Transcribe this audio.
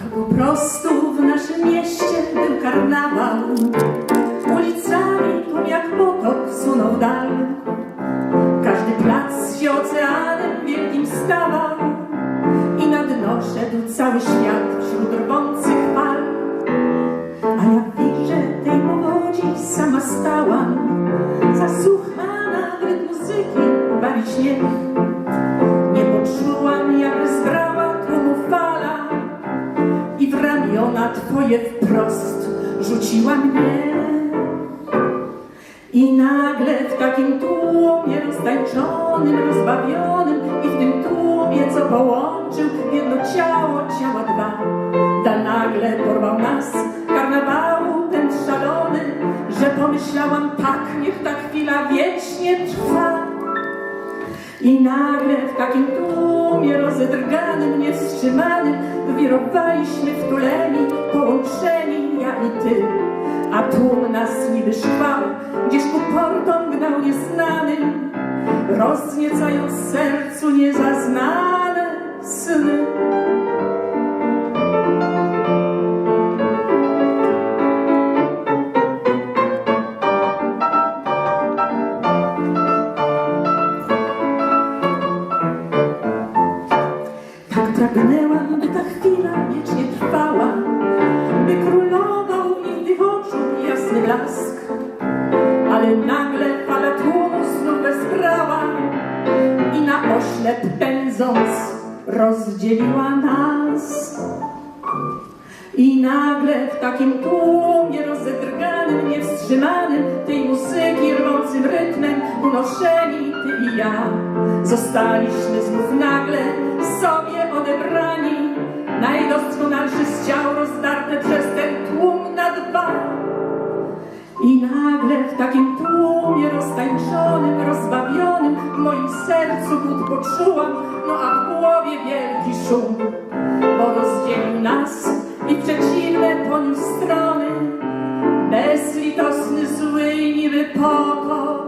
To po prostu w naszym mieście był karnawał. Ulicami tłum jak potok sunął dal. Każdy plac się oceanem wielkim stawał i na dno szedł cały świat wśród rwących fal. A ja w tej powodzi sama stałam, zasłuchana w rytm muzyki bawi śnieg. Ramiona twoje wprost rzuciła mnie. I nagle w takim tłumie roztańczonym, rozbawionym i w tym tłumie, co połączył jedno ciało, ciała dwa, da nagle porwał nas karnawału ten szalony, że pomyślałam tak, niech ta chwila wiecznie trwa. I nagle w takim tłumie rozedrganym, niewstrzymanym Wirowaliśmy wtuleni, połączeni ja i ty. A tłum nas niby szwał, gdzieś ku portom gnał nieznanym Rozniecając sercu niezaznane sny pragnęłam, by ta chwila wiecznie trwała, by królował w nich oczu jasny blask. Ale nagle fala tłumu znów i na oślep pędząc rozdzieliła nas. I nagle w takim tłumie rozedrganym, niewstrzymanym tej muzyki rwącym rytmem unoszeni ty i ja zostaliśmy znów nagle sobie nagle w takim tłumie roztańczonym, rozbawionym w moim sercu głód poczułam, no a w głowie wielki szum, bo rozdzielił nas i przeciwne poniósł strony. Bezlitosny, zły niby potok,